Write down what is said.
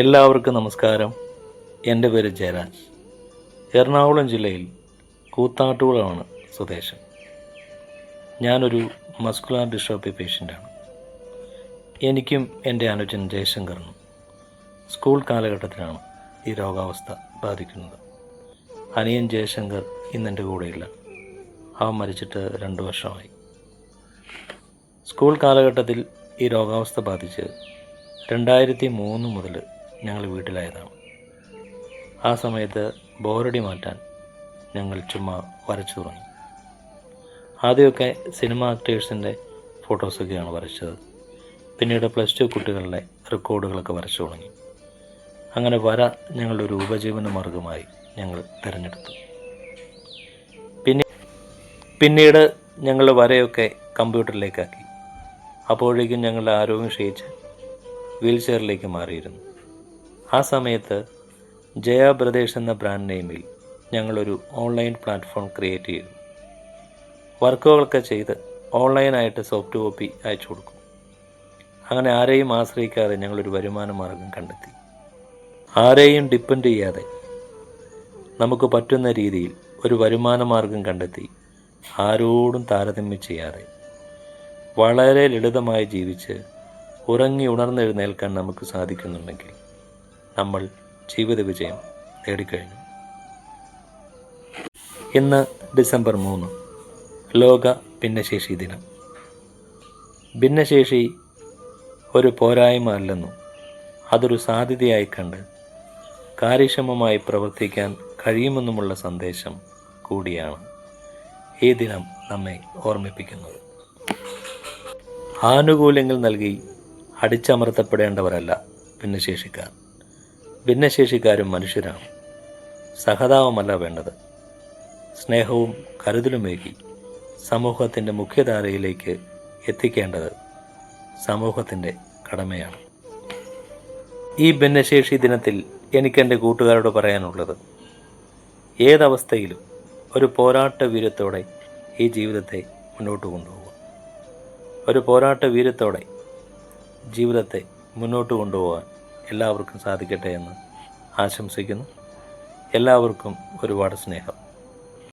എല്ലാവർക്കും നമസ്കാരം. എന്റെ പേര് ജയരാജ്. എറണാകുളം ജില്ലയിൽ കൂത്താട്ടുകുളമാണ് സ്വദേശം. ഞാനൊരു മസ്കുലാർ ഡിസ്ട്രോപ്പി പേഷ്യന്റാണ്. എനിക്കും എന്റെ അനുജൻ ജയശങ്കറിനും സ്കൂൾ കാലഘട്ടത്തിലാണ് ഈ രോഗാവസ്ഥ ബാധിക്കുന്നത്. അനിയൻ ജയശങ്കർ ഇന്നെന്റെ കൂടെയില്ല. അവൻ മരിച്ചിട്ട് രണ്ട് വർഷമായി. സ്കൂൾ കാലഘട്ടത്തിൽ ഈ രോഗാവസ്ഥ ബാധിച്ച് രണ്ടായിരത്തി മൂന്ന് മുതൽ ഞങ്ങൾ വീട്ടിലായതാണ്. ആ സമയത്ത് ബോറടി മാറ്റാൻ ഞങ്ങൾ ചുമ്മാ വരച്ചു തുടങ്ങി. ആദ്യമൊക്കെ സിനിമ ആക്ടേഴ്സിന്റെ ഫോട്ടോസൊക്കെയാണ് വരച്ചത്. പിന്നീട് പ്ലസ് ടു കുട്ടികളുടെ റെക്കോർഡുകളൊക്കെ വരച്ചു തുടങ്ങി. അങ്ങനെ വര ഞങ്ങളുടെ ഒരു ഉപജീവന മാർഗമായി ഞങ്ങൾ തിരഞ്ഞെടുത്തു. പിന്നെ പിന്നീട് ഞങ്ങൾ വരയൊക്കെ കമ്പ്യൂട്ടറിലേക്കാക്കി. അപ്പോഴേക്കും ഞങ്ങളുടെ ആരോഗ്യം ക്ഷയിച്ച് വീൽ ചെയറിലേക്ക് മാറിയിരുന്നു. ആ സമയത്ത് ജയ ബ്രദേഴ്സ് എന്ന ബ്രാൻഡ് നെയിമിൽ ഞങ്ങളൊരു ഓൺലൈൻ പ്ലാറ്റ്ഫോം ക്രിയേറ്റ് ചെയ്തു. വർക്കുകളൊക്കെ ചെയ്ത് ഓൺലൈനായിട്ട് സോഫ്റ്റ് കോപ്പി അയച്ചു കൊടുക്കും. അങ്ങനെ ആരെയും ആശ്രയിക്കാതെ ഞങ്ങളൊരു വരുമാന മാർഗം കണ്ടെത്തി. ആരെയും ഡിപ്പെൻഡ് ചെയ്യാതെ നമുക്ക് പറ്റുന്ന രീതിയിൽ ഒരു വരുമാന മാർഗം കണ്ടെത്തി ആരോടും താരതമ്യം ചെയ്യാതെ വളരെ ലളിതമായി ജീവിച്ച് ഉറങ്ങി ഉണർന്നെഴുന്നേൽക്കാൻ നമുക്ക് സാധിക്കുന്നുണ്ടെങ്കിൽ നമ്മൾ ജീവിത വിജയം നേടിക്കഴിഞ്ഞു. ഇന്ന് ഡിസംബർ മൂന്ന് ലോക ഭിന്നശേഷി ദിനം. ഭിന്നശേഷി ഒരു പോരായ്മ അല്ലെന്നും അതൊരു സാധ്യതയായി കണ്ട് കാര്യക്ഷമമായി പ്രവർത്തിക്കാൻ കഴിയുമെന്നുമുള്ള സന്ദേശം കൂടിയാണ് ഈ ദിനം നമ്മെ ഓർമ്മിപ്പിക്കുന്നത്. ആനുകൂല്യങ്ങൾ നൽകി അടിച്ചമർത്തപ്പെടേണ്ടവരല്ല ഭിന്നശേഷിക്കാർ. ഭിന്നശേഷിക്കാരും മനുഷ്യരാണ്. സഹതാപമല്ല വേണ്ടത്. സ്നേഹവും കരുതലുമേകി സമൂഹത്തിന്റെ മുഖ്യധാരയിലേക്ക് എത്തിക്കേണ്ടത് സമൂഹത്തിന്റെ കടമയാണ്. ഈ ഭിന്നശേഷി ദിനത്തിൽ എനിക്കെന്റെ കൂട്ടുകാരോട് പറയാനുള്ളത് ഏതവസ്ഥയിലും ഒരു പോരാട്ട വീര്യത്തോടെ ഈ ജീവിതത്തെ മുന്നോട്ട് കൊണ്ടുപോകുക ഒരു പോരാട്ട വീര്യത്തോടെ ജീവിതത്തെ മുന്നോട്ട് കൊണ്ടുപോകാൻ എല്ലാവർക്കും സാധിക്കട്ടെ എന്ന് ആശംസിക്കുന്നു. എല്ലാവർക്കും ഒരുപാട് സ്നേഹം.